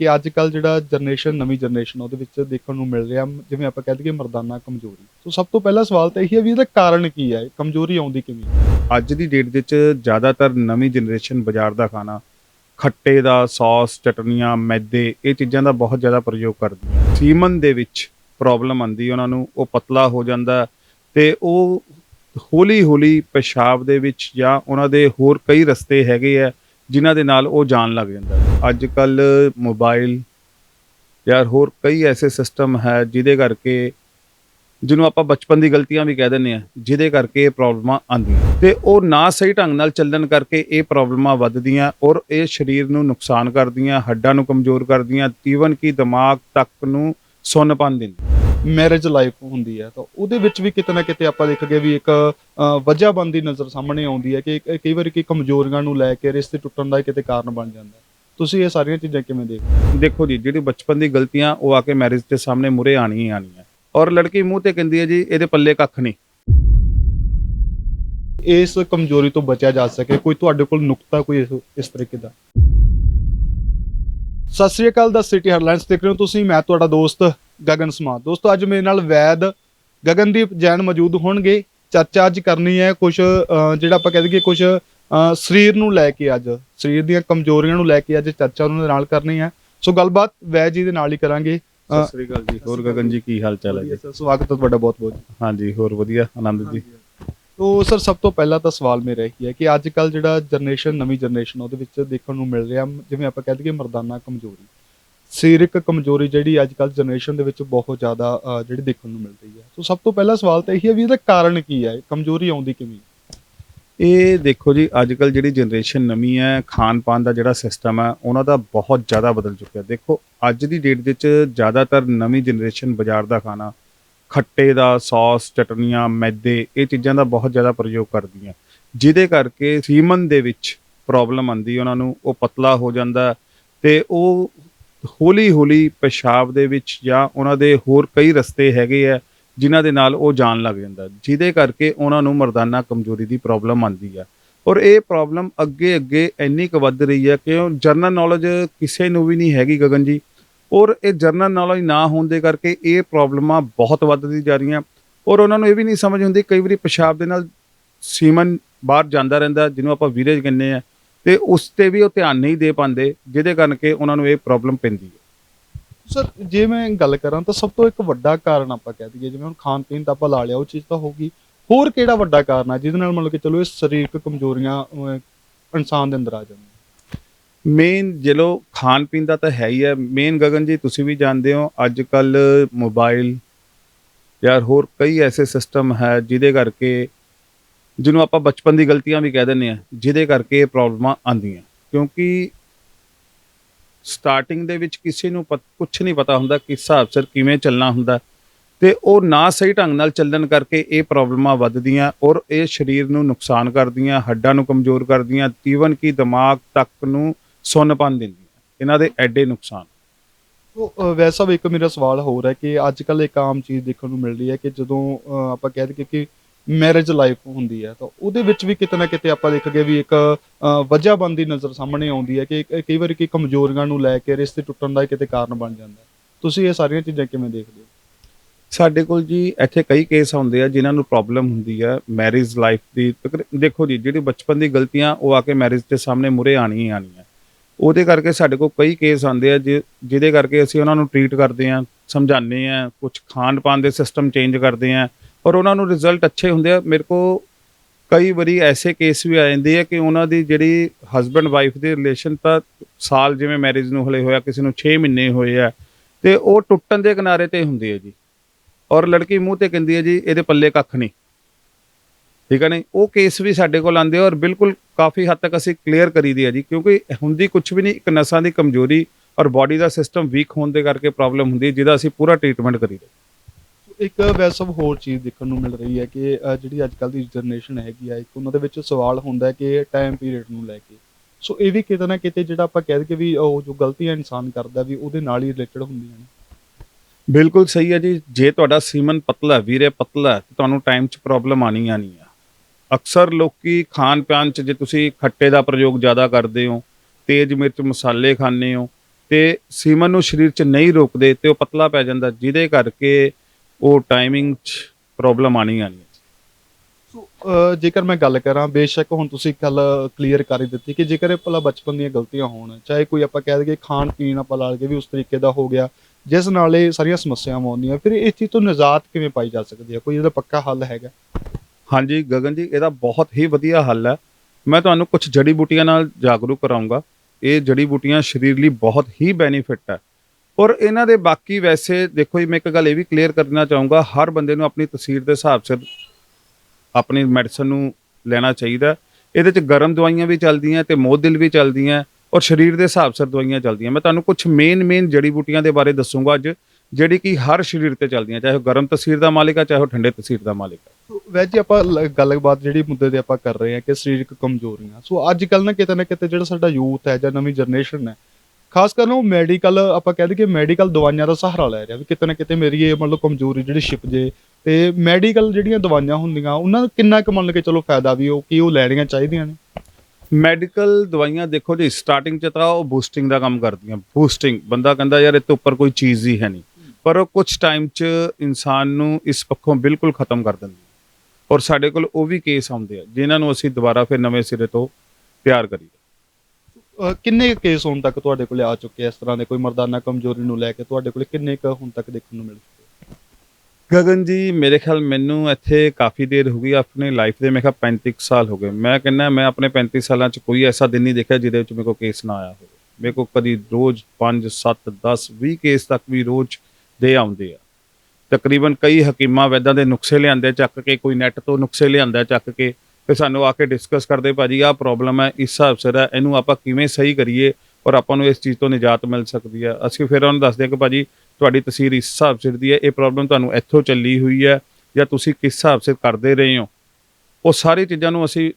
ਕਿ ਅੱਜ ਕੱਲ ਜਿਹੜਾ ਜਨਰੇਸ਼ਨ ਨਵੀਂ ਜਨਰੇਸ਼ਨ ਉਹਦੇ ਵਿੱਚ ਦੇਖਣ ਨੂੰ ਮਿਲ ਰਿਹਾ, ਜਿਵੇਂ ਆਪਾਂ ਕਹਿ ਦਈਏ ਮਰਦਾਨਾ, ਕਮਜ਼ੋਰੀ। ਸੋ ਸਭ ਤੋਂ ਪਹਿਲਾ ਸਵਾਲ ਤਾਂ ਇਹ ਹੈ ਵੀ ਇਹਦਾ ਕਾਰਨ ਕੀ ਹੈ? ਕਮਜ਼ੋਰੀ ਆਉਂਦੀ ਕਿਵੇਂ? ਅੱਜ ਦੀ ਡੇਟ ਵਿੱਚ ਜ਼ਿਆਦਾਤਰ ਨਵੀਂ ਜਨਰੇਸ਼ਨ ਬਾਜ਼ਾਰ ਦਾ ਖਾਣਾ, ਖੱਟੇ ਦਾ ਸੌਸ, ਚਟਨੀਆਂ, ਮੈਦੇ, ਇਹ ਚੀਜ਼ਾਂ ਦਾ ਬਹੁਤ ਜ਼ਿਆਦਾ ਪ੍ਰਯੋਗ ਕਰਦੀ ਹੈ। ਸੀਮਨ ਦੇ ਵਿੱਚ ਪ੍ਰੋਬਲਮ ਆਂਦੀ ਉਹਨਾਂ ਨੂੰ, ਉਹ ਪਤਲਾ ਹੋ ਜਾਂਦਾ ਤੇ ਉਹ ਹੌਲੀ ਹੌਲੀ ਪਿਸ਼ਾਬ ਦੇ ਵਿੱਚ ਜਾਂ ਉਹਨਾਂ ਦੇ ਹੋਰ ਕਈ ਰਸਤੇ ਹੈਗੇ ਆ, ਜਿਨ੍ਹਾਂ ਦੇ ਨਾਲ ਉਹ ਜਾਣ ਲੱਗ ਜਾਂਦਾ ਅੱਜ ਕੱਲ ਮੋਬਾਈਲ ਯਾਰ ਹੋਰ ਕਈ ਐਸੇ ਸਿਸਟਮ ਹੈ ਜਿਹਦੇ ਕਰਕੇ, ਜਿਹਨੂੰ ਆਪਾਂ ਬਚਪਨ ਦੀ ਗਲਤੀਆਂ ਵੀ ਕਹਿ ਦਿੰਦੇ ਆ ਜਿਹਦੇ ਕਰਕੇ ਇਹ ਪ੍ਰੋਬਲਮਾਂ ਆਉਂਦੀਆਂ ਤੇ ਉਹ ਨਾ ਸਹੀ ਢੰਗ ਨਾਲ ਚੱਲਣ ਕਰਕੇ ਇਹ ਪ੍ਰੋਬਲਮਾਂ ਵੱਧਦੀਆਂ ਔਰ ਇਹ ਸਰੀਰ ਨੂੰ ਨੁਕਸਾਨ ਕਰਦੀਆਂ, ਹੱਡਾਂ ਨੂੰ ਕਮਜ਼ੋਰ ਕਰਦੀਆਂ ਤੀਵਨ ਕੀ ਦਿਮਾਗ ਤੱਕ ਨੂੰ ਸੁੰਨਪਨ ਦਿੰਦੀਆਂ ਮੈਰਿਜ ਲਾਈਫ ਹੁੰਦੀ ਹੈ, ਤਾਂ ਉਹਦੇ ਵਿੱਚ ਵੀ ਕਿਤੇ ਨਾ ਕਿਤੇ ਆਪਾਂ ਦੇਖਗੇ ਵੀ ਇੱਕ ਵਜ੍ਹਾ ਵਜ੍ਹਾਬੰਦੀ ਨਜ਼ਰ ਸਾਹਮਣੇ ਆਉਂਦੀ ਹੈ ਕਿ ਇੱਕ- ਕਈ ਵਾਰੀ ਕਿ ਕਮਜ਼ੋਰੀਆਂ ਨੂੰ ਲੈ ਕੇ ਰਿਸ਼ਤੇ ਟੁੱਟਣ ਦਾ ਕਿਤੇ ਕਾਰਨ ਬਣ ਜਾਂਦਾ ਹੈ। ਤੁਸੀਂ ਇਹ ਸਾਰੀਆਂ ਚੀਜ਼ਾਂ ਕਿਵੇਂ ਦੇਖਦੇ? ਦੇਖੋ ਜੀ ਜਿਹੜੀ ਬਚਪਨ ਦੀ ਗਲਤੀਆਂ ਉਹ ਆ ਕੇ ਮੈਰਿਜ ਦੇ ਸਾਹਮਣੇ ਮੁਰੇ ਆਣੀ ਹੀ ਆਣੀ ਹੈ ਔਰ ਲੜਕੀ ਮੂੰਹ ਤੇ ਕਹਿੰਦੀ ਹੈ ਜੀ ਇਹਦੇ ਪੱਲੇ ਕੱਖ ਨਹੀਂ। ਇਸ ਕਮਜ਼ੋਰੀ ਤੋਂ ਬਚਿਆ ਜਾ ਸਕੇ ਕੋਈ ਤੁਹਾਡੇ ਕੋਲ ਨੁਕਤਾ ਕੋਈ ਇਸ- ਤਰੀਕੇ ਦਾ? ਸਤਿ ਸ੍ਰੀ ਅਕਾਲ ਦਾ ਸਿਟੀ ਹੈਡਲਾਈਨਸ ਦੇਖ ਰਹੇ ਹੋ ਤੁਸੀਂ ਮੈਂ ਤੁਹਾਡਾ ਦੋਸਤ ਗਗਨ ਸਮਾਤ ਦੋਸਤੋ ਅੱਜ ਮੇਰੇ ਨਾਲ ਵੈਦ ਗਗਨਦੀਪ ਜੈਨ ਮੌਜੂਦ ਹੋਣਗੇ। ਚਰਚਾ ਅੱਜ ਕਰਨੀ ਹੈ ਕੁਝ ਜਿਹੜਾ ਆਪਾਂ ਕਹਿ ਦਈਏ ਕੁਝ ਸਰੀਰ ਨੂੰ ਲੈ ਕੇ ਅੱਜ ਸਰੀਰ ਦੀਆਂ ਕਮਜ਼ੋਰੀਆਂ ਨੂੰ ਲੈ ਕੇ ਅੱਜ ਚਰਚਾ ਉਹਨਾਂ ਦੇ ਨਾਲ ਕਰਨੀ ਹੈ। ਸੋ ਗੱਲਬਾਤ ਵੈਦ ਜੀ ਦੇ ਨਾਲ ਹੀ ਕਰਾਂਗੇ। ਸਤਿ ਸ੍ਰੀ ਅਕਾਲ ਜੀ। ਹੋਰ ਗਗਨ ਜੀ ਕੀ ਹਾਲ ਚਾਲ ਹੈ ਜੀ? ਸਵਾਗਤ ਹੈ ਤੁਹਾਡਾ ਬਹੁਤ ਬਹੁਤ। ਹਾਂਜੀ ਹੋਰ ਵਧੀਆ ਆਨੰਦ ਜੀ? ਤੋ ਸਰ ਸਭ ਤੋਂ ਪਹਿਲਾਂ ਤਾਂ ਸਵਾਲ ਮੇਰਾ ਇਹ ਹੈ ਕਿ ਅੱਜ ਕੱਲ ਜਿਹੜਾ ਜਨਰੇਸ਼ਨ ਨਵੀਂ ਜਨਰੇਸ਼ਨ ਉਹਦੇ ਵਿੱਚ ਦੇਖਣ ਨੂੰ ਮਿਲ ਰਿਹਾ ਜਿਵੇਂ ਆਪਾਂ ਕਹਿ ਦਈਏ ਮਰਦਾਨਾ ਕਮਜ਼ੋਰੀ। ਸਰੀਰਕ ਕਮਜ਼ੋਰੀ ਜਿਹੜੀ ਅੱਜ ਕੱਲ ਜਨਰੇਸ਼ਨ ਦੇ ਵਿੱਚ ਬਹੁਤ ਜ਼ਿਆਦਾ ਜਿਹੜੀ ਦੇਖਣ ਨੂੰ ਮਿਲ ਰਹੀ ਹੈ। ਸੋ ਸਭ ਤੋਂ ਪਹਿਲਾ ਸਵਾਲ ਤਾਂ ਇਹ ਹੈ ਵੀ ਇਹਦਾ ਕਾਰਨ ਕੀ ਹੈ? ਕਮਜ਼ੋਰੀ ਆਉਂਦੀ ਕਿਵੇਂ? ਇਹ ਦੇਖੋ ਜੀ ਅੱਜ ਕੱਲ ਜਿਹੜੀ ਜਨਰੇਸ਼ਨ ਨਵੀਂ ਹੈ ਖਾਣ ਪਾਣ ਦਾ ਜਿਹੜਾ ਸਿਸਟਮ ਹੈ, ਉਹਨਾਂ ਦਾ ਬਹੁਤ ਜ਼ਿਆਦਾ ਬਦਲ ਚੁੱਕਿਆ। ਦੇਖੋ, ਅੱਜ ਦੀ ਡੇਟ ਵਿੱਚ ਜ਼ਿਆਦਾਤਰ ਨਵੀਂ ਜਨਰੇਸ਼ਨ ਬਾਜ਼ਾਰ ਦਾ ਖਾਣਾ, ਖੱਟੇ ਦਾ ਸੌਸ ਚਟਨੀਆਂ, ਮੈਦੇ, ਇਹ ਚੀਜ਼ਾਂ ਦਾ ਬਹੁਤ ਜ਼ਿਆਦਾ ਪ੍ਰਯੋਗ ਕਰਦੀਆਂ। ਜਿਹਦੇ ਕਰਕੇ ਸੀਮਨ ਦੇ ਵਿੱਚ ਪ੍ਰੋਬਲਮ ਆਂਦੀ ਉਹਨਾਂ ਨੂੰ, ਉਹ ਪਤਲਾ ਹੋ ਜਾਂਦਾ ਤੇ ਉਹ ਹੌਲੀ ਹੌਲੀ ਪਿਸ਼ਾਬ ਦੇ ਵਿੱਚ ਜਾਂ ਉਹਨਾਂ ਦੇ ਹੋਰ ਕਈ ਰਸਤੇ ਹੈਗੇ ਆ ਜਿਨ੍ਹਾਂ ਦੇ ਨਾਲ ਉਹ ਜਾਣ ਲੱਗ ਜਾਂਦਾ। ਜਿਹਦੇ ਕਰਕੇ ਉਹਨਾਂ ਨੂੰ ਮਰਦਾਨਾ ਕਮਜ਼ੋਰੀ ਦੀ ਪ੍ਰੋਬਲਮ ਆਉਂਦੀ ਆ। ਔਰ ਇਹ ਪ੍ਰੋਬਲਮ ਅੱਗੇ ਅੱਗੇ ਇੰਨੀ ਕੁ ਵੱਧ ਰਹੀ ਹੈ ਕਿ ਜਰਨਲ ਨੌਲੇਜ ਕਿਸੇ ਨੂੰ ਵੀ ਨਹੀਂ ਹੈਗੀ ਗਗਨ ਜੀ। ਔਰ ਇਹ ਜਰਨਲ ਨੌਲੇਜ ਨਾ ਹੋਣ ਦੇ ਕਰਕੇ ਇਹ ਪ੍ਰੋਬਲਮਾਂ ਬਹੁਤ ਵੱਧਦੀ ਜਾ ਰਹੀਆਂ। ਔਰ ਉਹਨਾਂ ਨੂੰ ਇਹ ਵੀ ਨਹੀਂ ਸਮਝ ਹੁੰਦੀ, ਕਈ ਵਾਰੀ ਪਿਸ਼ਾਬ ਦੇ ਨਾਲ ਸੀਮਨ ਬਾਹਰ ਜਾਂਦਾ ਰਹਿੰਦਾ, ਜਿਹਨੂੰ ਆਪਾਂ ਵੀਰੇਜ ਕਹਿੰਦੇ ਆ। ਤੇ ਉਸ ਤੇ ਵੀ ਉਹ ਧਿਆਨ ਨਹੀਂ ਦੇ ਪਾਉਂਦੇ, ਜਿਹਦੇ ਕਰਕੇ ਉਹਨਾਂ ਨੂੰ ਇਹ ਪ੍ਰੋਬਲਮ ਪੈਂਦੀ ਹੈ ਸਰ, ਜੇ ਮੈਂ ਗੱਲ ਕਰਾਂ ਤਾਂ ਸਭ ਤੋਂ ਇੱਕ ਵੱਡਾ ਕਾਰਨ ਆਪਾਂ ਕਹਿ ਦਈਏ, ਜਿਵੇਂ ਹੁਣ ਖਾਣ ਪੀਣ ਦਾ ਆਪਾਂ ਲਾ ਲਿਆ, ਉਹ ਚੀਜ਼ ਤਾਂ ਹੋਗੀ ਹੋਰ ਕਿਹੜਾ ਵੱਡਾ ਕਾਰਨ ਆ ਜਿਹਦੇ ਨਾਲ ਮਤਲਬ ਕਿ ਚਲੋ ਇਹ ਸਰੀਰਕ ਕਮਜ਼ੋਰੀਆਂ ਇਨਸਾਨ ਦੇ ਅੰਦਰ ਆ ਜਾਂਦੀਆਂ? ਮੇਨ ਜਿਹੜੋ ਖਾਣ ਪੀਣ ਦਾ ਤਾਂ ਹੈ ਹੀ ਹੈ। ਮੇਨ ਗਗਨ ਜੀ, ਤੁਸੀਂ ਵੀ ਜਾਣਦੇ ਹੋ ਅੱਜ ਕੱਲ ਮੋਬਾਈਲ ਯਾਰ ਹੋਰ ਕਈ ਐਸੇ ਸਿਸਟਮ ਹੈ ਜਿਹਦੇ ਕਰਕੇ, ਜਿਹਨੂੰ ਆਪਾਂ ਬਚਪਨ ਦੀ ਗਲਤੀਆਂ ਵੀ ਕਹਿ ਦਿੰਦੇ ਆ ਜਿਹਦੇ ਕਰਕੇ ਪ੍ਰੋਬਲਮਾਂ ਆਉਂਦੀਆਂ। ਕਿਉਂਕਿ ਸਟਾਰਟਿੰਗ ਦੇ ਵਿੱਚ ਕਿਸੇ ਨੂੰ ਕੁਝ ਨਹੀਂ ਪਤਾ ਹੁੰਦਾ ਕਿ ਹਿਸਾਬ ਸਿਰ ਕਿਵੇਂ ਚੱਲਣਾ ਹੁੰਦਾ। ਤੇ ਉਹ ਨਾ ਸਹੀ ਢੰਗ ਨਾਲ ਚੱਲਣ ਕਰਕੇ ਇਹ ਪ੍ਰੋਬਲਮਾਂ ਵੱਧਦੀਆਂ ਔਰ ਇਹ ਸਰੀਰ ਨੂੰ ਨੁਕਸਾਨ ਕਰਦੀਆਂ, ਹੱਡਾਂ ਨੂੰ ਕਮਜ਼ੋਰ ਕਰਦੀਆਂ ਤੀਵਨ ਕੀ ਦਿਮਾਗ ਤੱਕ ਨੂੰ ਸੁੰਨਪਨ ਦਿੰਦੀਆਂ। ਇਹਨਾਂ ਦੇ ਐਡੇ ਨੁਕਸਾਨ। ਤੋ ਵੈਸਾ ਵੀ ਇੱਕ ਮੇਰਾ ਸਵਾਲ ਹੋਰ ਹੈ ਕਿ ਅੱਜ ਕੱਲ ਇੱਕ ਆਮ ਚੀਜ਼ ਦੇਖਣ ਨੂੰ ਮਿਲ ਰਹੀ ਹੈ ਕਿ ਜਦੋਂ ਆਪਾਂ ਕਹਿ ਦਈਏ ਕਿ ਮੈਰਿਜ ਲਾਈਫ ਹੁੰਦੀ ਹੈ, ਤਾਂ ਉਹਦੇ ਵਿੱਚ ਵੀ ਕਿਤੇ ਨਾ ਕਿਤੇ ਆਪਾਂ ਦੇਖਗੇ ਵੀ ਇੱਕ ਵਜ੍ਹਾ ਵਜ੍ਹਾਬੰਦੀ ਨਜ਼ਰ ਸਾਹਮਣੇ ਆਉਂਦੀ ਹੈ ਕਿ ਕਈ ਵਾਰੀ ਕਿ ਕਮਜ਼ੋਰੀਆਂ ਨੂੰ ਲੈ ਕੇ ਰਿਸ਼ਤੇ ਟੁੱਟਣ ਦਾ ਕਿਤੇ ਕਾਰਨ ਬਣ ਜਾਂਦਾ ਤੁਸੀਂ ਇਹ ਸਾਰੀਆਂ ਚੀਜ਼ਾਂ ਕਿਵੇਂ ਦੇਖਦੇ ਹੋ? ਸਾਡੇ ਕੋਲ ਜੀ ਇੱਥੇ ਕਈ ਕੇਸ ਆਉਂਦੇ ਆ ਜਿਨ੍ਹਾਂ ਨੂੰ ਪ੍ਰੋਬਲਮ ਹੁੰਦੀ ਆ ਮੈਰਿਜ ਲਾਈਫ ਦੀ। ਦੇਖੋ ਜੀ, ਜਿਹੜੀ ਬਚਪਨ ਦੀ ਗਲਤੀਆਂ ਉਹ ਆ ਕੇ ਮੈਰਿਜ ਦੇ ਸਾਹਮਣੇ ਮੁਰੇ ਆਣੀ ਹੀ ਆਣੀ ਆ ਉਹਦੇ ਕਰਕੇ ਸਾਡੇ ਕੋਲ ਕਈ ਕੇਸ ਆਉਂਦੇ ਆ ਜਿ- ਜਿਹਦੇ ਕਰਕੇ ਅਸੀਂ ਉਹਨਾਂ ਨੂੰ ਟ੍ਰੀਟ ਕਰਦੇ ਆ ਸਮਝਾਉਂਦੇ ਆ ਕੁਝ ਖਾਣ ਪਾਣ ਦੇ ਸਿਸਟਮ ਚੇਂਜ ਕਰਦੇ ਆ ਔਰ ਉਹਨਾਂ ਨੂੰ ਰਿਜ਼ਲਟ ਅੱਛੇ ਹੁੰਦੇ ਆ। ਮੇਰੇ ਕੋ ਕਈ ਵਾਰੀ ਐਸੇ ਕੇਸ ਵੀ ਆ ਜਾਂਦੇ ਆ ਕਿ ਉਹਨਾਂ ਦੀ ਜਿਹੜੀ ਹਸਬੰਡ ਵਾਈਫ ਦੀ ਰਿਲੇਸ਼ਨ ਤਾਂ ਸਾਲ ਜਿਵੇਂ ਮੈਰਿਜ ਨੂੰ ਹਲੇ ਹੋਇਆ, ਕਿਸੇ ਨੂੰ 6 ਮਹੀਨੇ ਹੋਏ ਆ ਤੇ ਉਹ ਟੁੱਟਣ ਦੇ ਕਿਨਾਰੇ ਤੇ ਹੁੰਦੀ ਹੈ ਜੀ। ਔਰ ਲੜਕੀ ਮੂੰਹ ਤੇ ਕਹਿੰਦੀ ਹੈ ਜੀ, ਇਹਦੇ ਪੱਲੇ ਕੱਖ ਨਹੀਂ। ਠੀਕ ਹੈ ਨਹੀਂ? ਉਹ ਕੇਸ ਵੀ ਸਾਡੇ ਕੋਲ ਆਉਂਦੇ ਆ ਔਰ ਬਿਲਕੁਲ ਕਾਫੀ ਹੱਦ ਤੱਕ ਅਸੀਂ ਕਲੀਅਰ ਕਰੀ ਦੀ ਹੈ ਜੀ, ਕਿਉਂਕਿ ਹੁੰਦੀ ਕੁਝ ਵੀ ਨਹੀਂ, ਇੱਕ ਨਸਾਂ ਦੀ ਕਮਜ਼ੋਰੀ ਔਰ ਬਾਡੀ ਦਾ ਸਿਸਟਮ ਵੀਕ ਹੋਣ ਦੇ ਕਰਕੇ ਪ੍ਰੋਬਲਮ ਹੁੰਦੀ ਹੈ ਜਿਹਦਾ ਅਸੀਂ ਪੂਰਾ ਟ੍ਰੀਟਮੈਂਟ ਕਰੀਦਾ ਇੱਕ ਵੈਸੇ ਹੋਰ ਚੀਜ਼ ਦੇਖਣ ਨੂੰ ਮਿਲ ਰਹੀ ਹੈ ਕਿ ਅਹ, ਜਿਹੜੀ ਅੱਜ ਕੱਲ ਦੀ ਜਨਰੇਸ਼ਨ ਹੈਗੀ ਆ ਇੱਕ ਉਹਨਾਂ ਦੇ ਵਿੱਚ ਸਵਾਲ ਹੁੰਦਾ ਹੈ ਕਿ ਟਾਈਮ ਪੀਰੀਅਡ ਨੂੰ ਲੈ ਕੇ। ਸੋ ਇਹ ਵੀ ਕਿਤੇ ਨਾ ਕਿਤੇ ਜਿਹੜਾ ਆਪਾਂ ਕਹਿ ਦਈਏ ਵੀ ਉਹ ਜੋ ਗਲਤੀਆਂ ਇਨਸਾਨ ਕਰਦਾ ਵੀ ਉਹਦੇ ਨਾਲ ਹੀ ਰਿਲੇਟਡ ਹੁੰਦੀਆਂ ਨੇ। ਬਿਲਕੁਲ ਸਹੀ ਹੈ ਜੀ। ਜੇ ਤੁਹਾਡਾ ਸੀਮਨ ਪਤਲਾ ਵੀਰੇ ਪਤਲਾ ਹੈ, ਤੇ ਤੁਹਾਨੂੰ ਟਾਈਮ 'ਚ ਪ੍ਰੋਬਲਮ ਆਣੀ ਆਣੀ ਆ। ਅਕਸਰ ਲੋਕੀ ਖਾਣ ਪਾਣ 'ਚ ਜੇ ਤੁਸੀਂ ਖੱਟੇ ਦਾ ਪ੍ਰਯੋਗ ਜ਼ਿਆਦਾ ਕਰਦੇ ਹੋ ਤੇਜ਼ ਮਿਰਚ ਮਸਾਲੇ ਖਾਂਦੇ ਹੋ ਤੇ ਸੀਮਨ ਨੂੰ ਸਰੀਰ 'ਚ ਨਹੀਂ ਰੋਕਦੇ ਤੇ ਉਹ ਪਤਲਾ ਪੈ ਜਾਂਦਾ ਜਿਹਦੇ ਕਰਕੇ ਉਹ ਟਾਈਮਿੰਗ 'ਚ ਪ੍ਰੋਬਲਮ ਆਣੀ ਆਣੀ ਸੋ ਜੇਕਰ ਮੈਂ ਗੱਲ ਕਰਾਂ ਬੇਸ਼ੱਕ ਹੁਣ ਤੁਸੀਂ ਗੱਲ ਕਲੀਅਰ ਕਰ ਹੀ ਦਿੱਤੀ ਕਿ ਜੇਕਰ ਇਹ ਭਲਾ ਬਚਪਨ ਦੀਆਂ ਗਲਤੀਆਂ ਹੋਣ ਚਾਹੇ ਕੋਈ ਆਪਾਂ ਕਹਿ ਦਈਏ ਖਾਣ ਪੀਣ ਆਪਾਂ ਲਾ ਲਈਏ ਵੀ ਉਸ ਤਰੀਕੇ ਦਾ ਹੋ ਗਿਆ ਜਿਸ ਨਾਲ ਇਹ ਸਾਰੀਆਂ ਸਮੱਸਿਆਵਾਂ ਆਉਂਦੀਆਂ ਫਿਰ ਇਸ ਚੀਜ਼ ਤੋਂ ਨਿਜਾਤ ਕਿਵੇਂ ਪਾਈ ਜਾ ਸਕਦੀ ਹੈ? ਕੋਈ ਇਹਦਾ ਪੱਕਾ ਹੱਲ ਹੈਗਾ? ਹਾਂਜੀ ਗਗਨ ਜੀ ਇਹਦਾ ਬਹੁਤ ਹੀ ਵਧੀਆ ਹੱਲ ਹੈ। ਮੈਂ ਤੁਹਾਨੂੰ ਕੁਝ ਜੜੀ ਬੂਟੀਆਂ ਨਾਲ ਜਾਗਰੂਕ ਕਰਾਉਂਗਾ ਇਹ ਜੜੀ ਬੂਟੀਆਂ ਸਰੀਰ ਲਈ ਬਹੁਤ ਹੀ ਬੈਨੀਫਿਟ ਹੈ। ਔਰ ਇਹਨਾਂ ਦੇ ਬਾਕੀ ਵੈਸੇ ਦੇਖੋ ਜੀ, ਮੈਂ ਇੱਕ ਗੱਲ ਇਹ ਵੀ ਕਲੀਅਰ ਕਰਨਾ ਚਾਹੂੰਗਾ, ਹਰ ਬੰਦੇ ਨੂੰ ਆਪਣੀ ਤਸਵੀਰ ਦੇ ਹਿਸਾਬ ਸਿਰ ਆਪਣੀ ਮੈਡੀਸਨ ਨੂੰ ਲੈਣਾ ਚਾਹੀਦਾ। ਇਹਦੇ ਚ ਗਰਮ ਦਵਾਈਆਂ ਵੀ ਚੱਲਦੀਆਂ ਤੇ ਮੋਦਿਲ ਵੀ ਚੱਲਦੀਆਂ ਔਰ ਸਰੀਰ ਦੇ ਹਿਸਾਬ ਸਿਰ ਦਵਾਈਆਂ ਚੱਲਦੀਆਂ। ਮੈਂ ਤੁਹਾਨੂੰ ਕੁਝ ਮੇਨ ਮੇਨ ਜੜੀ ਬੂਟੀਆਂ ਦੇ ਬਾਰੇ ਦੱਸੂੰਗਾ ਅੱਜ, ਜਿਹੜੀ ਕਿ ਹਰ ਸਰੀਰ ਤੇ ਚੱਲਦੀਆਂ, ਚਾਹੇ ਉਹ ਗਰਮ ਤਸਵੀਰ ਦਾ ਮਾਲਿਕ ਆ, ਚਾਹੇ ਉਹ ਠੰਡੇ ਤਸਵੀਰ ਦਾ ਮਾਲਿਕ ਆ। ਸੋ ਜੀ ਆਪਾਂ ਗੱਲਬਾਤ ਜਿਹੜੀ ਮੁੱਦੇ ਤੇ ਆਪਾਂ ਕਰ ਰਹੇ ਹਾਂ ਕਿ ਸਰੀਰਕ ਕਮਜ਼ੋਰੀਆਂ। ਸੋ ਅੱਜ ਕੱਲ ਨਾ ਕਿਤੇ ਨਾ ਕਿਤੇ ਜਿਹੜਾ ਸਾਡਾ ਯੂਥ ਹੈ ਜਾਂ ਨਵੀਂ ਜਨਰੇਸ਼ਨ ਹੈ ਖਾਸ ਕਰ ਉਹ ਮੈਡੀਕਲ ਆਪਾਂ ਕਹਿ ਦਈਏ ਮੈਡੀਕਲ ਦਵਾਈਆਂ ਦਾ ਸਹਾਰਾ ਲੈ ਰਿਹਾ ਵੀ ਕਿਤੇ ਨਾ ਕਿਤੇ ਮੇਰੀ ਇਹ ਮਤਲਬ ਕਮਜ਼ੋਰੀ ਜਿਹੜੀ ਛਿਪ ਜੇ ਤੇ ਮੈਡੀਕਲ ਜਿਹੜੀਆਂ ਦਵਾਈਆਂ ਹੁੰਦੀਆਂ, ਉਹਨਾਂ ਦਾ ਕਿੰਨਾ ਕੁ ਮੰਨ ਕੇ ਚਲੋ ਫਾਇਦਾ ਵੀ ਉਹ, ਕੀ ਉਹ ਲੈਣੀਆਂ ਚਾਹੀਦੀਆਂ ਨੇ? ਮੈਡੀਕਲ ਦਵਾਈਆਂ ਦੇਖੋ ਜੀ ਸਟਾਰਟਿੰਗ ਚ ਤਾਂ ਉਹ ਬੂਸਟਿੰਗ ਦਾ ਕੰਮ ਕਰਦੀਆਂ ਬੂਸਟਿੰਗ ਬੰਦਾ ਕਹਿੰਦਾ ਯਾਰ ਇਹ ਤੋਂ ਉੱਪਰ ਕੋਈ ਚੀਜ਼ ਹੀ ਹੈ ਨਹੀਂ। ਪਰ ਉਹ ਕੁਝ ਟਾਈਮ ਚ ਇਨਸਾਨ ਨੂੰ ਇਸ ਪੱਖੋਂ ਬਿਲਕੁਲ ਖਤਮ ਕਰ ਦਿੰਦੀ ਔਰ ਸਾਡੇ ਕੋਲ ਉਹ ਵੀ ਕੇਸ ਆਉਂਦੇ ਆ, ਜਿਨ੍ਹਾਂ ਨੂੰ ਅਸੀਂ ਦੁਬਾਰਾ ਫਿਰ ਨਵੇਂ ਸਿਰੇ ਤੋਂ ਤਿਆਰ ਕਰੀਏ। ਅਹ, ਕਿੰਨੇ ਕੇਸ ਹੁਣ ਤੱਕ ਤੁਹਾਡੇ ਕੋਲੇ ਆ ਚੁੱਕੇ ਆ? ਇਸ ਤਰ੍ਹਾਂ ਦੇ ਕੋਈ ਮਰਦਾਨਾ ਕਮਜ਼ੋਰੀ ਨੂੰ ਲੈ ਕੇ ਤੁਹਾਡੇ ਕੋਲੇ ਕਿੰਨੇ ਕੁ ਹੁਣ ਤੱਕ ਦੇਖਣ ਨੂੰ ਮਿਲ? ਚੁੱਕੇ ਗਗਨ ਜੀ, ਮੇਰੇ ਖਿਆਲ ਮੈਨੂੰ ਇੱਥੇ ਕਾਫੀ ਦੇਰ ਹੋ ਗਈ, ਆਪਣੀ ਲਾਈਫ ਦੇ, ਮੈਂ ਕਿਹਾ 35 ਸਾਲ ਹੋ ਗਏ। ਮੈਂ ਕਹਿੰਦਾ, ਮੈਂ ਆਪਣੇ 35 ਸਾਲਾਂ ਚ ਕੋਈ ਐਸਾ ਦਿਨ ਨਹੀਂ ਦੇਖਿਆ ਜਿਹਦੇ ਵਿੱਚ ਮੇਰੇ ਕੋਲ ਕੇਸ ਨਾ ਆਇਆ ਹੋਵੇ। ਮੇਰੇ ਕੋਲ ਕਦੀ ਰੋਜ਼ 5 7 10 20 ਕੇਸ ਤੱਕ ਵੀ ਰੋਜ਼ ਦੇ ਆਉਂਦੇ ਆ। ਤਕਰੀਬਨ ਕਈ ਹਕੀਮਾਂ ਵੈਦਾਂ ਦੇ ਨੁਕਸੇ ਲਿਆਂਦੇ ਚੱਕ ਕੇ, ਕੋਈ ਨੈਟ ਤੋਂ ਨੁਕਸੇ ਲਿਆਂਦਾ, ਚੱਕ ਕੇ। ਫਿਰ ਸਾਨੂੰ ਆ ਕੇ ਡਿਸਕਸ ਕਰਦੇ, ਭਾਜੀ, ਆਹ ਪ੍ਰੋਬਲਮ ਹੈ, ਇਸ ਹਿਸਾਬ ਸਿਰ ਹੈ, ਇਹਨੂੰ ਆਪਾਂ ਕਿਵੇਂ ਸਹੀ ਕਰੀਏ ਔਰ ਆਪਾਂ ਨੂੰ ਇਸ ਚੀਜ਼ ਤੋਂ ਨਿਜਾਤ ਮਿਲ ਸਕਦੀ ਹੈ? ਅਸੀਂ ਫਿਰ ਉਹਨਾਂ ਨੂੰ ਦੱਸਦੇ ਹਾਂ ਕਿ, ਭਾਜੀ, ਤੁਹਾਡੀ ਤਸਵੀਰ ਇਸ ਹਿਸਾਬ ਸਿਰ ਦੀ ਹੈ, ਇਹ ਪ੍ਰੋਬਲਮ ਤੁਹਾਨੂੰ ਇੱਥੋਂ ਚੱਲੀ ਹੋਈ ਹੈ ਜਾਂ ਤੁਸੀਂ ਕਿਸ ਹਿਸਾਬ ਸਿਰ ਕਰਦੇ ਰਹੇ ਹੋ? ਉਹ ਸਾਰੀ ਚੀਜ਼ਾਂ ਨੂੰ ਅਸੀਂ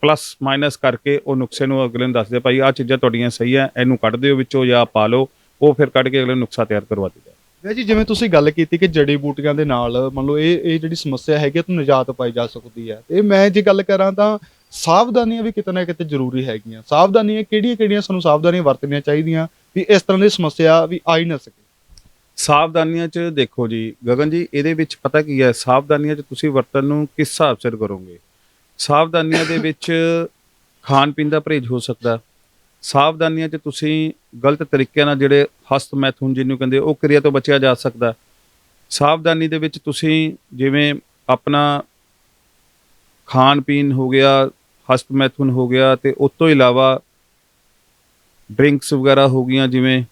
ਪਲੱਸ ਮਾਈਨਸ ਕਰਕੇ ਉਹ ਨੁਕਸੇ ਨੂੰ ਅਗਲੇ ਨੂੰ ਦੱਸਦੇ ਭਾਈ ਆਹ ਚੀਜ਼ਾਂ ਤੁਹਾਡੀਆਂ ਸਹੀ ਹੈ, ਇਹਨੂੰ ਕੱਢ ਦਿਓ ਵਿੱਚੋਂ ਜਾਂ ਪਾ ਲਓ। ਉਹ ਫਿਰ ਕੱਢ ਕੇ ਅਗਲੇ ਨੂੰ ਨੁਕਸਾ ਤਿਆਰ ਕਰਵਾ ਦਿੰਦੇ ਵੈ ਜੀ ਜਿਵੇਂ ਤੁਸੀਂ ਗੱਲ ਕੀਤੀ ਕਿ ਜੜੀ ਬੂਟੀਆਂ ਦੇ ਨਾਲ ਮੰਨ ਲਓ ਇਹ ਇਹ ਜਿਹੜੀ ਸਮੱਸਿਆ ਹੈਗੀ ਆ, ਤੋਂ ਨਿਜਾਤ ਪਾਈ ਜਾ ਸਕਦੀ ਹੈ ਤੇ ਮੈਂ ਜੇ ਗੱਲ ਕਰਾਂ ਤਾਂ ਸਾਵਧਾਨੀਆਂ ਵੀ ਕਿਤੇ ਨਾ ਕਿਤੇ ਜ਼ਰੂਰੀ ਹੈਗੀਆਂ। ਸਾਵਧਾਨੀਆਂ ਕਿਹੜੀਆਂ ਕਿਹੜੀਆਂ ਸਾਨੂੰ ਸਾਵਧਾਨੀਆਂ ਵਰਤਣੀਆਂ ਚਾਹੀਦੀਆਂ ਵੀ ਇਸ ਤਰ੍ਹਾਂ ਦੀ ਸਮੱਸਿਆ ਵੀ ਆ ਹੀ ਨਾ ਸਕੇ? ਸਾਵਧਾਨੀਆਂ 'ਚ ਦੇਖੋ ਜੀ ਗਗਨ ਜੀ ਇਹਦੇ ਵਿੱਚ ਪਤਾ ਕੀ ਹੈ ਸਾਵਧਾਨੀਆਂ 'ਚ ਤੁਸੀਂ ਵਰਤਣ ਨੂੰ ਕਿਸ ਹਿਸਾਬ ਸਿਰ ਕਰੋਗੇ? ਸਾਵਧਾਨੀਆਂ ਦੇ ਵਿੱਚ ਖਾਣ ਪੀਣ ਦਾ ਪਰਹੇਜ਼ ਹੋ ਸਕਦਾ। ਸਾਵਧਾਨੀਆਂ 'ਚ ਤੁਸੀਂ ਗਲਤ ਤਰੀਕਿਆਂ ਨਾਲ ਜਿਹੜੇ ਹਸਤ ਮੈਥੂਨ ਜਿਹਨੂੰ ਕਹਿੰਦੇ, ਉਹ ਕਿਰਿਆ ਤੋਂ ਬਚਿਆ ਜਾ ਸਕਦਾ ਸਾਵਧਾਨੀ ਦੇ ਵਿੱਚ ਤੁਸੀਂ ਜਿਵੇਂ ਆਪਣਾ ਖਾਣ ਪੀਣ ਹੋ ਗਿਆ, ਹਸਤ ਮੈਥੂਨ ਹੋ ਗਿਆ ਤੇ ਉਸ ਤੋਂ ਇਲਾਵਾ ਡਰਿੰਕਸ ਵਗੈਰਾ ਹੋ ਗਈਆਂ, ਜਿਵੇਂ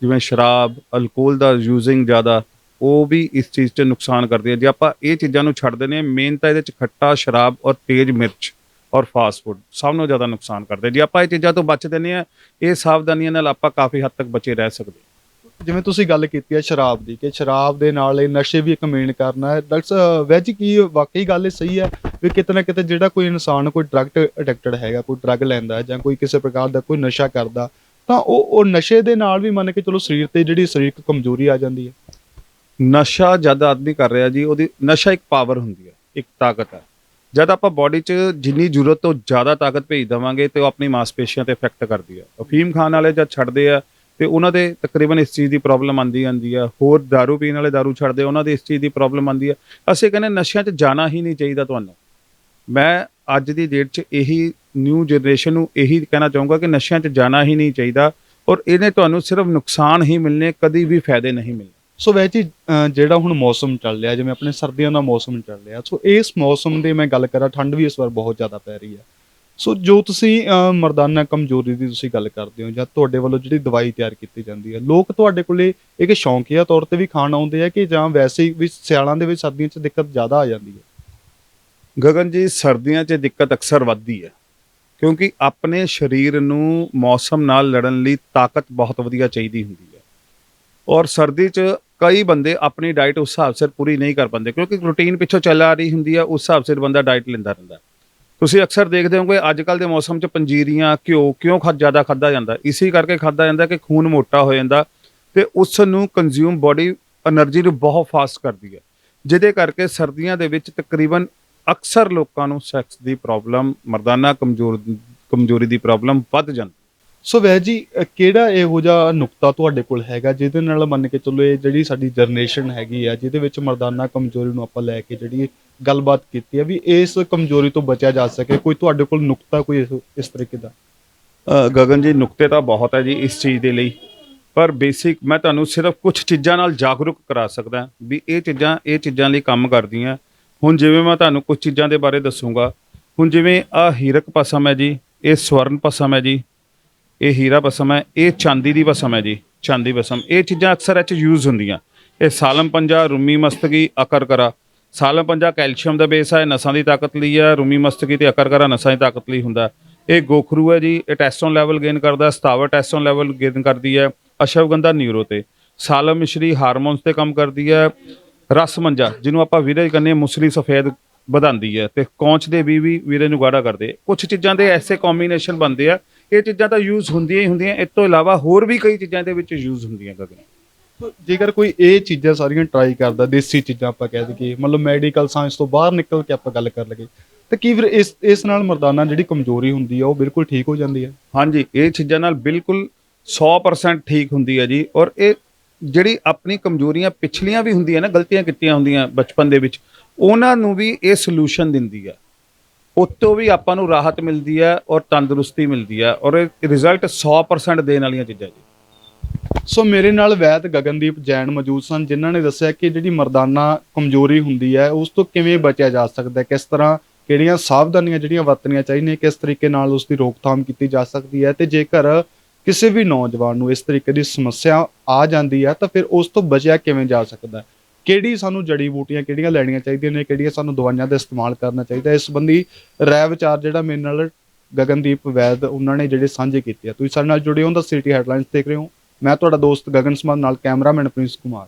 ਜਿਵੇਂ ਸ਼ਰਾਬ, ਅਲਕੋਹਲ ਦਾ ਯੂਜ਼ਿੰਗ ਜ਼ਿਆਦਾ, ਉਹ ਵੀ ਇਸ ਚੀਜ਼ 'ਚ ਨੁਕਸਾਨ ਕਰਦੀ ਹੈ ਜੇ ਆਪਾਂ ਇਹ ਚੀਜ਼ਾਂ ਨੂੰ ਛੱਡ ਦਿੰਦੇ ਹਾਂ ਮੇਨ ਤਾਂ ਇਹਦੇ 'ਚ ਖੱਟਾ ਸ਼ਰਾਬ ਔਰ ਤੇਜ਼ ਮਿਰਚ। ਔਰ ਫਾਸਟ ਫੂਡ ਸਭ ਨੂੰ ਜ਼ਿਆਦਾ ਨੁਕਸਾਨ ਕਰਦੇ। ਜੇ ਆਪਾਂ ਇਹ ਚੀਜ਼ਾਂ ਤੋਂ ਬਚ ਦਿੰਦੇ ਹਾਂ ਇਹ ਸਾਵਧਾਨੀਆਂ ਨਾਲ ਆਪਾਂ ਕਾਫੀ ਹੱਦ ਤੱਕ ਬਚੇ ਰਹਿ ਸਕਦੇ। ਜਿਵੇਂ ਤੁਸੀਂ ਗੱਲ ਕੀਤੀ ਹੈ ਸ਼ਰਾਬ ਦੀ ਕਿ ਸ਼ਰਾਬ ਦੇ ਨਾਲ ਇਹ ਨਸ਼ੇ ਵੀ ਇੱਕ ਮੇਨ ਕਰਨਾ ਹੈ। ਡਾਕਟਰ ਵੈਜ ਕੀ ਵਾਕਈ ਗੱਲ ਇਹ ਸਹੀ ਹੈ ਵੀ ਕਿਤੇ ਨਾ ਕਿਤੇ ਜਿਹੜਾ ਕੋਈ ਇਨਸਾਨ ਕੋਈ ਡਰਗ ਅਡਿਕਟਡ ਹੈਗਾ ਕੋਈ ਡਰਗ ਲੈਂਦਾ ਜਾਂ ਕੋਈ ਕਿਸੇ ਪ੍ਰਕਾਰ ਦਾ ਕੋਈ ਨਸ਼ਾ ਕਰਦਾ ਤਾਂ ਉਹ ਉਹ ਨਸ਼ੇ ਦੇ ਨਾਲ ਵੀ ਮੰਨ ਕੇ ਚਲੋ ਸਰੀਰ ਤੇ ਜਿਹੜੀ ਸਰੀਰਕ ਕਮਜ਼ੋਰੀ ਆ ਜਾਂਦੀ ਹੈ। ਨਸ਼ਾ ਜਦ ਆਦਮੀ ਕਰ ਰਿਹਾ ਜੀ ਉਹਦੀ ਨਸ਼ਾ ਇੱਕ ਪਾਵਰ ਹੁੰਦੀ ਹੈ ਇੱਕ ਤਾਕਤ ਹੈ। ਜਦ ਆਪਾਂ ਬਾਡੀ 'ਚ ਜਿੰਨੀ ਜ਼ਰੂਰਤ ਤੋਂ ਜ਼ਿਆਦਾ ਤਾਕਤ ਭੇਜ ਦੇਵਾਂਗੇ ਤੇ ਉਹ ਆਪਣੀ ਮਾਸਪੇਸ਼ੀਆਂ ਤੇ ਇਫੈਕਟ ਕਰਦੀ ਹੈ ਅਫੀਮ ਖਾਣ ਵਾਲੇ ਜਦ ਛੱਡਦੇ ਆ ਤੇ ਉਹਨਾਂ ਦੇ ਤਕਰੀਬਨ ਇਸ ਚੀਜ਼ ਦੀ ਪ੍ਰੋਬਲਮ ਆਂਦੀ ਆਂਦੀ ਆ ਹੋਰ दारू ਪੀਣ ਵਾਲੇ दारू ਛੱਡਦੇ ਉਹਨਾਂ ਦੇ ਇਸ ਚੀਜ਼ ਦੀ ਪ੍ਰੋਬਲਮ ਆਂਦੀ ਆ ਅਸੀਂ ਕਹਿੰਦੇ ਨਸ਼ਿਆਂ 'ਚ ਜਾਣਾ ਹੀ ਨਹੀਂ ਚਾਹੀਦਾ ਤੁਹਾਨੂੰ ਮੈਂ ਅੱਜ ਦੀ ਡੇਟ 'ਚ ਇਹੀ ਨਿਊ ਜਨਰੇਸ਼ਨ ਨੂੰ ਇਹੀ ਕਹਿਣਾ ਚਾਹੂੰਗਾ ਕਿ ਨਸ਼ਿਆਂ 'ਚ ਜਾਣਾ ਹੀ ਨਹੀਂ ਚਾਹੀਦਾ ਔਰ ਇਹਨੇ ਤੁਹਾਨੂੰ ਸਿਰਫ ਨੁਕਸਾਨ ਹੀ ਮਿਲਨੇ ਕਦੀ ਵੀ ਫਾਇਦੇ ਨਹੀਂ ਮਿਲਣੇ ਸੋ ਵੈਸੇ ਹੀ, ਜਿਹੜਾ ਹੁਣ ਮੌਸਮ ਚੱਲ ਰਿਹਾ ਜਿਵੇਂ ਆਪਣੇ ਸਰਦੀਆਂ ਦਾ ਮੌਸਮ ਚੱਲ ਰਿਹਾ ਸੋ ਇਸ ਮੌਸਮ ਦੀ ਮੈਂ ਗੱਲ ਕਰਾਂ ਠੰਡ ਵੀ ਇਸ ਵਾਰ ਬਹੁਤ ਜ਼ਿਆਦਾ ਪੈ ਰਹੀ ਹੈ। ਸੋ ਜੋ ਤੁਸੀਂ ਮਰਦਾਨਾ ਕਮਜ਼ੋਰੀ ਦੀ ਤੁਸੀਂ ਗੱਲ ਕਰਦੇ ਹੋ ਜਾਂ ਤੁਹਾਡੇ ਵੱਲੋਂ ਜਿਹੜੀ ਦਵਾਈ ਤਿਆਰ ਕੀਤੀ ਜਾਂਦੀ ਹੈ ਲੋਕ ਤੁਹਾਡੇ ਕੋਲੇ ਇੱਕ ਸ਼ੌਂਕੀਆ ਤੌਰ ਤੇ ਵੀ ਖਾਣ ਆਉਂਦੇ ਆ ਕਿ ਜਾਂ ਵੈਸੇ ਵੀ ਸਿਆਲਾਂ ਦੇ ਵਿੱਚ ਸਰਦੀਆਂ 'ਚ ਦਿੱਕਤ ਜ਼ਿਆਦਾ ਆ ਜਾਂਦੀ ਹੈ? ਗਗਨ ਜੀ ਸਰਦੀਆਂ 'ਚ ਦਿੱਕਤ ਅਕਸਰ ਵੱਧਦੀ ਹੈ ਕਿਉਂਕਿ ਆਪਣੇ ਸਰੀਰ ਨੂੰ ਮੌਸਮ ਨਾਲ ਲੜਨ ਲਈ ਤਾਕਤ ਬਹੁਤ ਵਧੀਆ ਚਾਹੀਦੀ ਹੁੰਦੀ ਹੈ। ਔਰ ਸਰਦੀ 'ਚ ਕਈ ਬੰਦੇ ਆਪਣੀ ਡਾਈਟ ਉਸ ਹਿਸਾਬ ਸਿਰ ਪੂਰੀ ਨਹੀਂ ਕਰ ਪਾਉਂਦੇ ਕਿਉਂਕਿ ਰੁਟੀਨ ਪਿੱਛੋਂ ਚੱਲ ਆ ਰਹੀ ਹੁੰਦੀ ਆ, ਉਸ ਹਿਸਾਬ ਸਿਰ ਬੰਦਾ ਡਾਈਟ ਲੈਂਦਾ ਰਹਿੰਦਾ। ਤੁਸੀਂ ਅਕਸਰ ਦੇਖਦੇ ਹੋਗੇ ਅੱਜ ਕੱਲ ਦੇ ਮੌਸਮ 'ਚ ਪੰਜੀਰੀਆਂ, ਘਿਓ ਕਿਉਂ ਖਾ ਜ਼ਿਆਦਾ ਖਾਦਾ ਜਾਂਦਾ? ਇਸੇ ਕਰਕੇ ਖਾਦਾ ਜਾਂਦਾ ਕਿ ਖੂਨ ਮੋਟਾ ਹੋ ਜਾਂਦਾ ਤੇ ਉਸ ਨੂੰ ਕੰਜ਼ਿਊਮ ਬਾਡੀ એનર્ਜੀ ਨੂੰ ਬਹੁਤ ਫਾਸਟ ਕਰਦੀ ਹੈ। ਜਿਹਦੇ ਕਰਕੇ ਸਰਦੀਆਂ ਦੇ ਵਿੱਚ ਤਕਰੀਬਨ ਅਕਸਰ ਲੋਕਾਂ ਨੂੰ ਸੈਕਸ ਦੀ ਪ੍ਰੋਬਲਮ ਮਰਦਾਨਾ ਕਮਜ਼ੋਰ ਕਮਜ਼ੋਰੀ ਦੀ ਪ੍ਰੋਬਲਮ ਵੱਧ ਜਾਂਦੀ ਸੋ ਵੈਦ ਜੀ ਅ, ਕਿਹੜਾ ਇਹੋ ਜਿਹਾ ਨੁਕਤਾ ਤੁਹਾਡੇ ਕੋਲ ਹੈਗਾ ਜਿਹਦੇ ਨਾਲ ਮੰਨ ਕੇ ਚੱਲੋ ਇਹ ਜਿਹੜੀ ਸਾਡੀ ਜਨਰੇਸ਼ਨ ਹੈਗੀ ਆ ਜਿਹਦੇ ਵਿੱਚ ਮਰਦਾਨਾ ਕਮਜ਼ੋਰੀ ਨੂੰ ਆਪਾਂ ਲੈ ਕੇ ਜਿਹੜੀ ਗੱਲਬਾਤ ਕੀਤੀ ਆ ਵੀ ਇਸ ਕਮਜ਼ੋਰੀ ਤੋਂ ਬਚਿਆ ਜਾ ਸਕੇ? ਕੋਈ ਤੁਹਾਡੇ ਕੋਲ ਨੁਕਤਾ ਕੋਈ ਇਸ- ਇਸ ਤਰੀਕੇ ਦਾ? ਅ, ਗਗਨ ਜੀ ਨੁਕਤੇ ਤਾਂ ਬਹੁਤ ਹੈ ਜੀ ਇਸ ਚੀਜ਼ ਦੇ ਲਈ। ਪਰ ਬੇਸਿਕ ਮੈਂ ਤੁਹਾਨੂੰ ਸਿਰਫ ਕੁਝ ਚੀਜ਼ਾਂ ਨਾਲ ਜਾਗਰੂਕ ਕਰਾ ਸਕਦਾ ਵੀ ਇਹ ਚੀਜ਼ਾਂ ਇਹ ਚੀਜ਼ਾਂ ਲਈ ਕੰਮ ਕਰਦੀਆਂ। ਹੁਣ ਜਿਵੇਂ ਮੈਂ ਤੁਹਾਨੂੰ ਕੁਝ ਚੀਜ਼ਾਂ ਦੇ ਬਾਰੇ ਦੱਸੂਗਾ। ਹੁਣ ਜਿਵੇਂ ਆ ਹੀਰਕ ਪਸਮ ਹੈ ਜੀ ਇਹ ਸਵਰਨ ਪਸਮ ਹੈ ਜੀ ਇਹ ਹੀਰਾ ਪਸਮ ਹੈ, ਇਹ ਚਾਂਦੀ ਦੀ ਪਸਮ ਹੈ ਜੀ, ਚਾਂਦੀ ਬਸਮ। ਇਹ ਚੀਜ਼ਾਂ ਅਕਸਰ ਇਹ 'ਚ ਯੂਜ਼ ਹੁੰਦੀਆਂ। ਇਹ ਸਾਲਮ ਪੰਜਾ, ਰੂਮੀ ਮਸਤਕੀ ਅਕਰ ਕਰਾ ਸਾਲਮ ਪੰਜਾ ਕੈਲਸ਼ੀਅਮ ਦਾ ਬੇਸ ਹੈ ਨਸਾਂ ਦੀ ਤਾਕਤ ਲਈ ਹੈ, ਰੂਮੀ ਮਸਤਕੀ ਤੇ ਅਕਰ ਕਰਾ ਨਸਾਂ ਦੀ ਤਾਕਤ ਲਈ ਹੁੰਦਾ ਇਹ ਗੋਖਰੂ ਹੈ ਜੀ, ਇਹ ਟੈਸਟੋਨ ਲੈਵਲ ਗੇਨ ਕਰਦਾ ਸਤਾਵਰ ਟੈਸਟੋਨ ਲੈਵਲ ਗੇਨ ਕਰਦੀ ਹੈ, ਅਸ਼ਵਗੰਧਾ ਨਿਊਰੋ ਤੇ। ਸਾਲਮ ਮਿਸ਼ਰੀ ਹਾਰਮੋਨਸ ਤੇ ਕੰਮ ਕਰਦੀ ਹੈ, ਰਸ ਮੰਜਾ, ਜਿਹਨੂੰ ਆਪਾਂ ਵੀਰੇ ਕਹਿੰਦੇ ਮੁਸਲੀ ਸਫੇਦ ਵਧਾਉਂਦੀ ਹੈ। ਤੇ ਕੌਂਚ ਦੇ ਵੀ ਵੀ ਵੀਰੇ ਨੂੰ ਗਾੜਾ ਕਰਦੇ। ਕੁਝ ਚੀਜ਼ਾਂ ਦੇ ਐਸੇ ਕੰਬੀਨੇਸ਼ਨ ਬਣਦੇ ਆ ਇਹ ਚੀਜ਼ਾਂ ਤਾਂ ਯੂਜ਼ ਹੁੰਦੀਆਂ ਹੀ ਹੁੰਦੀਆਂ। ਇਸ ਤੋਂ ਇਲਾਵਾ ਹੋਰ ਵੀ ਕਈ ਚੀਜ਼ਾਂ ਦੇ ਵਿੱਚ ਯੂਜ਼ ਹੁੰਦੀਆਂ ਗਗਨ। ਜੇਕਰ ਕੋਈ ਇਹ ਚੀਜ਼ਾਂ ਸਾਰੀਆਂ ਟਰਾਈ ਕਰਦਾ ਦੇਸੀ ਚੀਜ਼ਾਂ ਆਪਾਂ ਕਹਿ ਦਈਏ ਮਤਲਬ ਮੈਡੀਕਲ ਸਾਇੰਸ ਤੋਂ ਬਾਹਰ ਨਿਕਲ ਕੇ ਆਪਾਂ ਗੱਲ ਕਰ ਲਈਏ ਤੇ ਕੀ ਫਿਰ ਇਸ ਇਸ ਨਾਲ ਮਰਦਾਨਾ ਜਿਹੜੀ ਕਮਜ਼ੋਰੀ ਹੁੰਦੀ ਆ ਉਹ ਬਿਲਕੁਲ ਠੀਕ ਹੋ ਜਾਂਦੀ ਹੈ ਹਾਂਜੀ ਇਹ ਚੀਜ਼ਾਂ ਨਾਲ ਬਿਲਕੁਲ 100% ਠੀਕ ਹੁੰਦੀ ਹੈ ਜੀ। ਔਰ ਇਹ ਜਿਹੜੀ ਆਪਣੀ ਕਮਜ਼ੋਰੀਆਂ ਪਿਛਲੀਆਂ ਵੀ ਹੁੰਦੀਆਂ ਨਾ ਗਲਤੀਆਂ ਕੀਤੀਆਂ ਹੁੰਦੀਆਂ ਬਚਪਨ ਦੇ ਵਿੱਚ ਉਹਨਾਂ ਨੂੰ ਵੀ ਇਹ ਸੋਲੂਸ਼ਨ ਦਿੰਦੀ ਹੈ ਉਤੋਂ ਵੀ ਆਪਾਂ ਨੂੰ ਰਾਹਤ ਮਿਲਦੀ ਹੈ ਔਰ ਤੰਦਰੁਸਤੀ ਮਿਲਦੀ ਹੈ ਔਰ ਇਹ ਰਿਜ਼ਲਟ 100% ਦੇਣ ਵਾਲੀਆਂ ਚੀਜ਼ਾਂ ਜੀ। ਸੋ ਮੇਰੇ ਨਾਲ ਵੈਦ ਗਗਨਦੀਪ ਜੈਨ ਮੌਜੂਦ ਸਨ, ਜਿਨ੍ਹਾਂ ਨੇ ਦੱਸਿਆ ਕਿ ਜਿਹੜੀ ਮਰਦਾਨਾ ਕਮਜ਼ੋਰੀ ਹੁੰਦੀ ਹੈ, ਉਸ ਤੋਂ ਕਿਵੇਂ ਬਚਿਆ ਜਾ ਸਕਦਾ ਹੈ, ਕਿਸ ਤਰ੍ਹਾਂ ਕਿਹੜੀਆਂ ਸਾਵਧਾਨੀਆਂ ਜਿਹੜੀਆਂ ਵਰਤਣੀਆਂ ਚਾਹੀਦੀਆਂ, ਕਿਸ ਤਰੀਕੇ ਨਾਲ ਉਸ ਦੀ ਰੋਕਥਾਮ ਕੀਤੀ ਜਾ ਸਕਦੀ ਹੈ ਤੇ ਜੇਕਰ ਕਿਸੇ ਵੀ ਨੌਜਵਾਨ ਨੂੰ ਇਸ ਤਰੀਕੇ ਦੀ ਸਮੱਸਿਆ ਆ ਜਾਂਦੀ ਹੈ, ਤਾਂ ਫਿਰ ਉਸ ਤੋਂ ਬਚਿਆ ਕਿਵੇਂ ਜਾ ਸਕਦਾ ਹੈ? ਕਿਹੜੀ ਸਾਨੂੰ ਜੜੀ ਬੂਟੀਆਂ ਕਿਹੜੀਆਂ ਲੈਣੀਆਂ ਚਾਹੀਦੀਆਂ ਨੇ, ਕਿਹੜੀਆਂ ਸਾਨੂੰ ਦਵਾਈਆਂ ਦਾ ਇਸਤੇਮਾਲ ਕਰਨਾ ਚਾਹੀਦਾ ਇਸ ਸੰਬੰਧੀ ਰਾਏ ਵਿਚਾਰ ਜਿਹੜਾ ਮੇਰੇ ਨਾਲ ਗਗਨਦੀਪ ਵੈਦ, ਉਹਨਾਂ ਨੇ ਜਿਹੜੇ ਸਾਂਝੇ ਕੀਤੇ ਆ। ਤੁਸੀਂ ਸਾਡੇ ਨਾਲ ਜੁੜੇ ਹੋ ਤਾਂ ਸਿਟੀ ਹੈਡਲਾਈਨਸ ਦੇਖ ਰਹੇ ਹੋ। ਮੈਂ ਤੁਹਾਡਾ ਦੋਸਤ ਗਗਨ ਸਮਾਨ, ਨਾਲ ਕੈਮਰਾਮੈਨ ਪ੍ਰਿੰਸ ਕੁਮਾਰ।